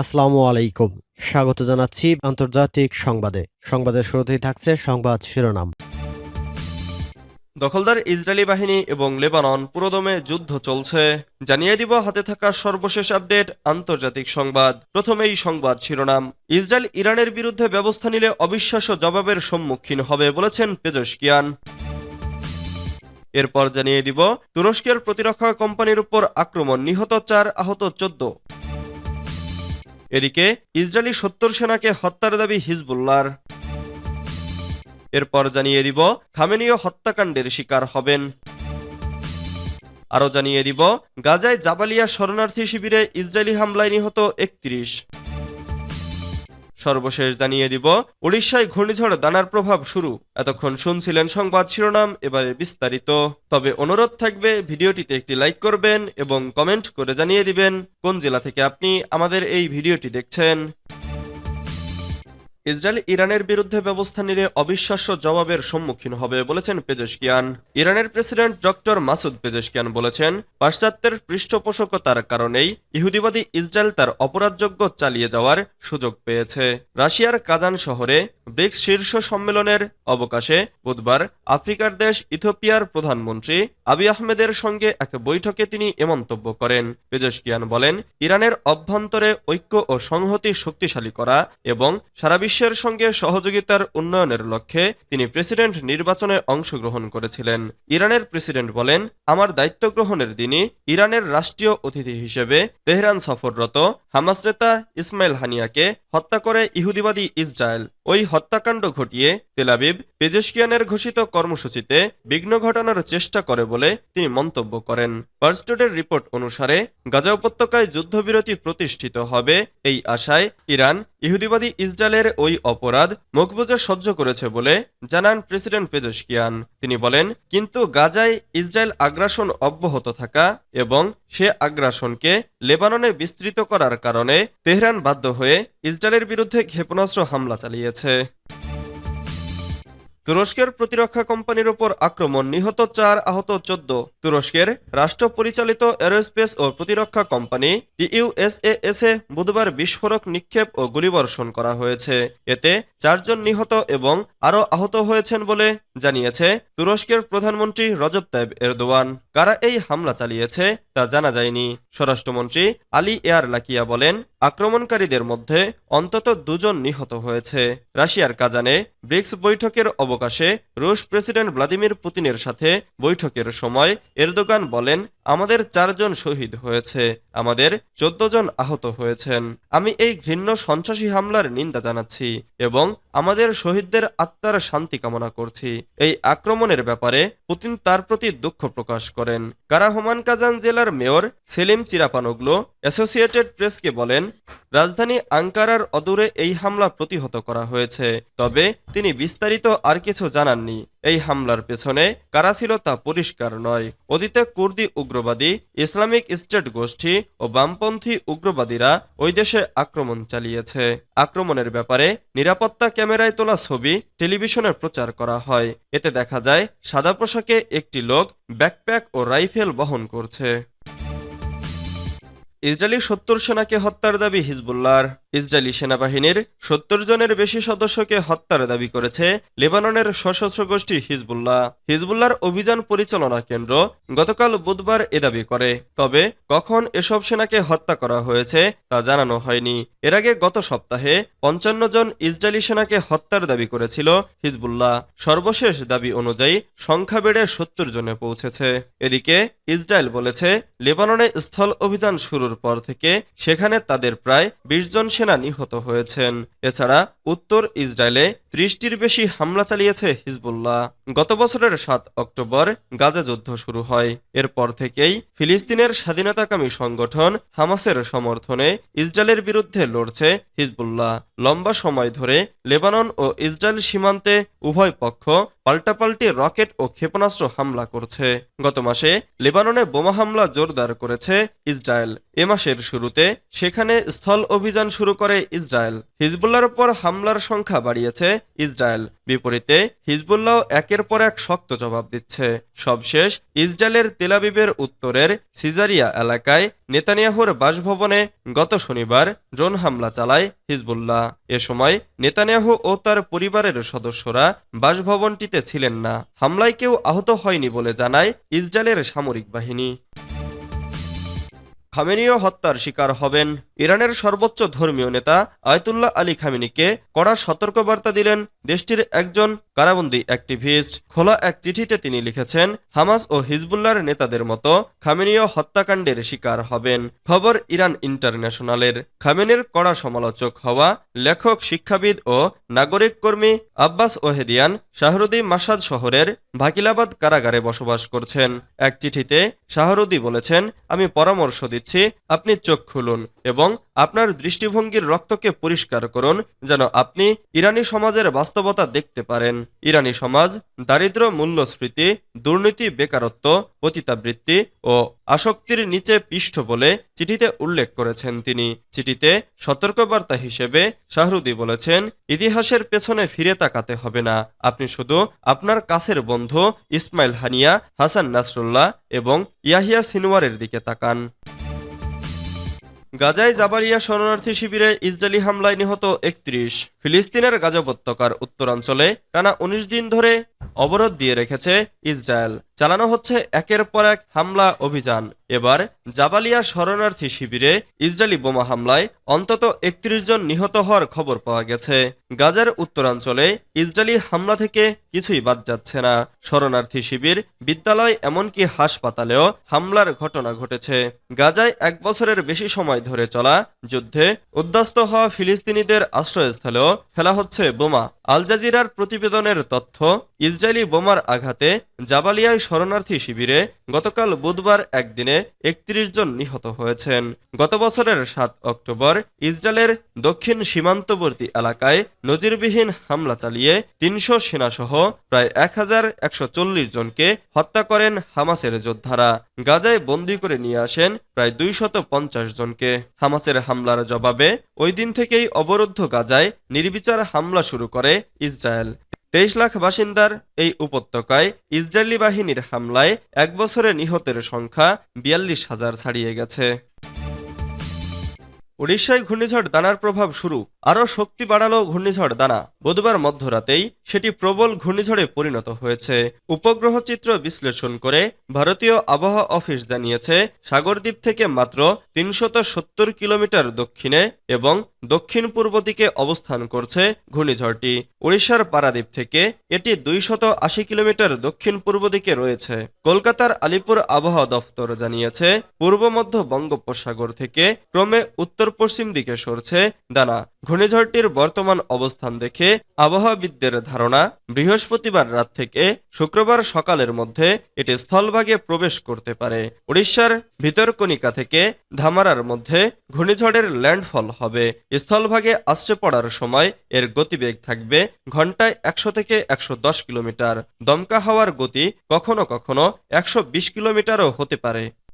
আসসালামু আলাইকুম। স্বাগত জানাচ্ছি আন্তর্জাতিক সংবাদে। সংবাদের শুরুতেই থাকছে সংবাদ শিরোনাম। দখলদার ইসরায়েলি বাহিনী এবং লেবানন পুরোদমে যুদ্ধ চলছে। জানিয়ে দিব হাতে থাকা সর্বশেষ আপডেট আন্তর্জাতিক সংবাদ। প্রথমেই সংবাদ শিরোনাম। ইসরায়েল ইরানের বিরুদ্ধে ব্যবস্থা নিলে অবিশ্বাস্য জবাবের সম্মুখীন হবে বলেছেন পেজস্কিয়ান এরপর জানিয়ে দিব, তুরস্কের প্রতিরক্ষা কোম্পানির উপর আক্রমণ নিহত চার আহত চোদ্দ। এদিকে ইসরায়েলি সত্তর সেনাকে হত্যার দাবি হিজবুল্লার এরপর জানিয়ে দিব খামেনীয় হত্যাকাণ্ডের শিকার হবেন। আরও জানিয়ে দিব, গাজায় জাবালিয়া শরণার্থী শিবিরে ইসরায়েলি হামলায় নিহত একত্রিশ। সর্বশেষ জানিয়ে দিব ওড়িশায় ঘূর্ণিঝড় দানার প্রভাব শুরু। এতক্ষণ শুনছিলেন সংবাদ শিরোনাম, এবারে বিস্তারিত। তবে অনুরোধ থাকবে, ভিডিওটিতে একটি লাইক করবেন এবং কমেন্ট করে জানিয়ে দিবেন কোন জেলা থেকে আপনি আমাদের এই ভিডিওটি দেখছেন। ইসরায়েল ইরানের বিরুদ্ধে ব্যবস্থা নিলে অবিশ্বাস্য জবাবের সম্মুখীন হবে বলেছেন পেজেশকিয়ান। ইরানের প্রেসিডেন্ট ডক্টর মাসুদ পেজেশকিয়ান বলেছেন, পাশ্চাত্যের পৃষ্ঠপোষকতার কারণেই ইহুদিবাদী ইসরায়েল তার অপরাধযোগ্য চালিয়ে যাওয়ার সুযোগ পেয়েছে। রাশিয়ার কাজান শহরে ব্রিক্স শীর্ষ সম্মেলনের অবকাশে বুধবার আফ্রিকার দেশ ইথোপিয়ার প্রধানমন্ত্রী আবি আহমেদের সঙ্গে এক বৈঠকে তিনি এ মন্তব্য করেন। পেজেশকিয়ান বলেন, ইরানের অভ্যন্তরে ঐক্য ও সংহতি শক্তিশালী করা এবং সারা বিশ্বের সঙ্গে সহযোগিতার উন্নয়নের লক্ষ্যে তিনি প্রেসিডেন্ট নির্বাচনে অংশগ্রহণ করেছিলেন। ইরানের প্রেসিডেন্ট বলেন, আমার দায়িত্ব গ্রহণের দিনই ইরানের রাষ্ট্রীয় অতিথি হিসেবে তেহরান সফররত হামাস নেতা ইসমাইল হানিয়াকে হত্যা করে ইহুদিবাদী ইসরায়েল। ওই হত্যাকাণ্ড ঘটিয়ে তেলাবিব পেজেশকিয়ানের ঘোষিত কর্মসূচিতে বিঘ্ন ঘটানোর চেষ্টা করে বলে তিনি মন্তব্য করেন। পার্স্টোডের রিপোর্ট অনুসারে গাজা উপত্যকায় যুদ্ধবিরতি প্রতিষ্ঠিত হবে এই আশায় ইরান, ইহুদিবাদী ইসরায়েলের ওই অপরাধ মুখ বুজে সহ্য করেছে বলে জানান প্রেসিডেন্ট পেজস্কিয়ান তিনি বলেন, কিন্তু গাজায় ইসরায়েল আগ্রাসন অব্যাহত থাকা এবং সে আগ্রাসনকে লেবাননে বিস্তৃত করার কারণে তেহরান বাধ্য হয়ে ইসরায়েলের বিরুদ্ধে ক্ষেপণাস্ত্র হামলা চালিয়েছে। তুরস্কের প্রতিরক্ষা কোম্পানির ওপর আক্রমণ, নিহত চার আহত চোদ্দ। তুরস্কের রাষ্ট্র পরিচালিত এরোস্পেস ও প্রতিরক্ষা কোম্পানি টিইউএসএএস এ বুধবার বিস্ফোরক নিক্ষেপ ও গুলিবর্ষণ করা হয়েছে। এতে চারজন নিহত এবং আরও আহত হয়েছেন বলে জানিয়েছে তুরস্কের প্রধানমন্ত্রী রজব তাইব এরদোয়ান। কারা এই হামলা চালিয়েছে তা জানা যায়নি। স্বরাষ্ট্রমন্ত্রী আলী এয়ার লাকিয়া বলেন আক্রমণকারীদের মধ্যে অন্তত দুজন নিহত হয়েছে। রাশিয়ার কাজানে ব্রিক্স বৈঠকের অবকাশে রুশ প্রেসিডেন্ট ভ্লাদিমির পুতিনের সাথে বৈঠকের সময় এরদোগান বলেন, আমাদের চারজন শহীদ হয়েছে। আমাদের চোদ্দ জন আহত হয়েছেন। আমি এই ঘৃণ্য সন্ত্রাসী হামলার নিন্দা জানাচ্ছি এবং আমাদের শহীদদের আত্মার শান্তি কামনা করছি। এই আক্রমণের ব্যাপারে পুতিন তার প্রতি দুঃখ প্রকাশ করেন। কারাহমান কাজান জেলার মেয়র সেলিম চিরাপানগ্লো অ্যাসোসিয়েটেড প্রেসকে বলেন রাজধানী আঙ্কারার অদূরে এই হামলা প্রতিহত করা হয়েছে। তবে তিনি বিস্তারিত আর কিছু জানাননি। এই হামলার পেছনে কারা ছিল তা পরিষ্কার নয়। অতীতে কুর্দি উগ্রবাদী, ইসলামিক স্টেট গোষ্ঠী ও বামপন্থী উগ্রবাদীরা ওই দেশে আক্রমণ চালিয়েছে। আক্রমণের ব্যাপারে নিরাপত্তা ক্যামেরায় তোলা ছবি টেলিভিশনে প্রচার করা হয়। এতে দেখা যায়, সাদা পোশাকে একটি লোক ব্যাকপ্যাক ও রাইফেল বহন করছে। ইসরায়েলি সত্তর সেনাকে হত্যার দাবি হিজবুল্লাহর। ইসরায়েলি সেনাবাহিনীর সত্তর জনের বেশি সদস্যকে হত্যার দাবি করেছে লেবাননের সশস্ত্র গোষ্ঠী হিজবুল্লাহ। হিজবুল্লাহর অভিযান পরিচালনা কেন্দ্র গতকাল বুধবার এ দাবি করে। তবে কখন এসব সেনাকে হত্যা করা হয়েছে তা জানানো হয়নি। এর আগে গত সপ্তাহে পঞ্চান্ন জন ইসরায়েলি সেনাকে হত্যার দাবি করেছিল হিজবুল্লাহ। সর্বশেষ দাবি অনুযায়ী সংখ্যা বেড়ে সত্তর জনে পৌঁছেছে। এদিকে ইসরায়েল বলেছে, লেবাননে স্থল অভিযান শুরুর পর থেকে সেখানে তাদের প্রায় বিশ জন নিহত হয়েছেন। এছাড়া উত্তর ইসরায়েলে ত্রিশটির বেশি হামলা চালিয়েছে হিজবুল্লাহ। গত বছরের সাত অক্টোবর গাজা যুদ্ধ শুরু হয়। এরপর থেকেই ফিলিস্তিনের স্বাধীনতাকামী সংগঠন হামাসের সমর্থনে ইসরায়েলের বিরুদ্ধে লড়ছে হিজবুল্লাহ। লম্বা সময় ধরে লেবানন ও ইসরায়েল সীমান্তে উভয় পক্ষ পাল্টাপাল্টি রকেট ও ক্ষেপণাস্ত্র হামলা করছে। গত মাসে লেবাননে বোমা হামলা জোরদার করেছে ইসরায়েল। এ মাসের শুরুতে সেখানে স্থল অভিযান শুরু করে ইসরায়েল। হিজবুল্লার উপর হামলার সংখ্যা বাড়িয়েছে ইসরায়েল। বিপরীতে হিজবুল্লাহ একের পর এক শক্ত জবাব দিচ্ছে। সবশেষ ইসরায়েলের তেলাবিবের উত্তরের সিজারিয়া এলাকায় নেতানিয়াহুর বাসভবনে গত শনিবার ড্রোন হামলা চালায় হিজবুল্লাহ। এ সময় নেতানিয়াহু ও তার পরিবারের সদস্যরা বাসভবনটিতে ছিলেন না। হামলায় কেউ আহত হয়নি বলে জানায় ইসরায়েলের সামরিক বাহিনী। খামেনীয় হত্যার শিকার হবেন ইরানের সর্বোচ্চ ধর্মীয় নেতা আয়তুল্লাহ আলী খামেনিকে কড়া সতর্কবার্তা দিলেন দেশটির একজন কারাবন্দী অ্যাক্টিভিস্ট। খোলা এক চিঠিতে তিনি লিখেছেন, হামাস ও হিজবুল্লার নেতাদের মতো খামেনীয় হত্যাকাণ্ডের শিকার হবেন। খবর ইরান ইন্টারন্যাশনালের। খামেনের কড়া সমালোচক হওয়া লেখক, শিক্ষাবিদ ও নাগরিক কর্মী আব্বাস ওহেদিয়ান শাহরুদি মাসাদ শহরের ভাকিলাবাদ কারাগারে বসবাস করছেন। এক চিঠিতে শাহরুদি বলেছেন, আমি পরামর্শ দিচ্ছি আপনি চোখ খুলুন এবং আপনার দৃষ্টিভঙ্গির রক্তকে পরিষ্কার করুন যেন আপনি ইরানি সমাজের বাস্তবতা দেখতে পারেন। ইরানি সমাজ, দারিদ্র মূল্যস্ফীতি, দুর্নীতি, বেকারত্ব, পতিতাবৃত্তি ও আসক্তির নিচে পিষ্ঠ বলে চিঠিতে উল্লেখ করেছেন তিনি। চিঠিতে সতর্কবার্তা হিসেবে শাহরুদি বলেছেন, ইতিহাসের পেছনে ফিরে তাকাতে হবে না। আপনি শুধু আপনার কাছের বন্ধু ইসমাইল হানিয়া, হাসান নাসরুল্লাহ এবং ইয়াহিয়া সিনওয়ারের দিকে তাকান। গাজায় জাবারিয়া শরণার্থী শিবিরে ইসরায়েলি হামলায় নিহত একত্রিশ ফিলিস্তিনের গাজা উপত্যকার উত্তরাঞ্চলে টানা উনিশ দিন ধরে অবরোধ দিয়ে রেখেছে ইসরায়েল। চালানো হচ্ছে একের পর এক হামলা অভিযান। এবার জাবালিয়া শরণার্থী শিবিরে ইসরায়েলি বোমা হামলায় অন্তত একত্রিশ জন নিহত হওয়ার খবর পাওয়া গেছে। গাজার উত্তরাঞ্চলে ইসরায়েলি হামলা থেকে কিছুই বাদ যাচ্ছে না। শরণার্থী শিবির, বিদ্যালয় এমনকি হাসপাতালেও হামলার ঘটনা ঘটেছে। গাজায় এক বছরের বেশি সময় ধরে চলা যুদ্ধে উদ্বাস্ত হওয়া ফিলিস্তিনিদের আশ্রয়স্থলেও ফেলা হচ্ছে বোমা। আল জাজিরার প্রতিবেদনের তথ্য ইসরায়েলি বোমার আঘাতে জাবালিয়ায় শরণার্থী শিবিরে গতকাল বুধবার একদিনে একত্রিশ জন নিহত হয়েছেন। গত বছরের সাত অক্টোবর ইসরায়েলের দক্ষিণ সীমান্তবর্তী এলাকায় নজিরবিহীন হামলা চালিয়ে তিনশো সেনাসহ প্রায় এক হাজার একশো চল্লিশ জনকে হত্যা করেন হামাসের যোদ্ধারা। গাজায় বন্দি করে নিয়ে আসেন প্রায় দুইশত পঞ্চাশ জনকে। হামাসের হামলার জবাবে ওই দিন থেকেই অবরুদ্ধ গাজায় নির্বিচার হামলা শুরু করে ইসরায়েল। তেইশ লাখ বাসিন্দার এই উপত্যকায় ইসরায়েলি বাহিনীর হামলায় এক বছরে নিহতের সংখ্যা বিয়াল্লিশ হাজার ছাড়িয়ে গেছে। উড়িষ্যায় ঘূর্ণিঝড় দানার প্রভাব শুরু। আরও শক্তি বাড়ালো ঘূর্ণিঝড় দানা। বুধবার মধ্যরাতেই সেটি প্রবল ঘূর্ণিঝড়ে পরিণত হয়েছে। উপগ্রহ চিত্র বিশ্লেষণ করে ভারতীয় আবহাওয়া অফিস জানিয়েছে, সাগরদ্বীপ থেকে মাত্র তিনশত কিলোমিটার দক্ষিণে এবং দক্ষিণ পূর্ব দিকে অবস্থান করছে ঘূর্ণিঝড়টি। উড়িষ্যার পারাদ্বীপ থেকে এটি দুইশত আশি কিলোমিটার দক্ষিণ পূর্ব দিকে রয়েছে। কলকাতার আলিপুর আবহাওয়া দফতর জানিয়েছে, পূর্ব মধ্য বঙ্গোপসাগর থেকে ক্রমে উত্তর পশ্চিম দিকে সরছে দানা। ঘূর্ণিঝড়টির বর্তমান অবস্থান দেখে আবহাওয়াবিদদের ধারণা, বৃহস্পতিবার রাত থেকে শুক্রবার সকালের মধ্যে এটি স্থলভাগে প্রবেশ করতে পারে। উড়িষ্যার ভিতরকণিকা থেকে ধামারার মধ্যে ঘূর্ণিঝড়ের ল্যান্ডফল হবে। স্থলভাগে আসছে পড়ার সময় এর গতিবেগ থাকবে ঘন্টায় একশো থেকে একশো দশ কিলোমিটার। দমকা হাওয়ার গতি কখনো কখনো একশো বিশ কিলোমিটারও হতে পারে।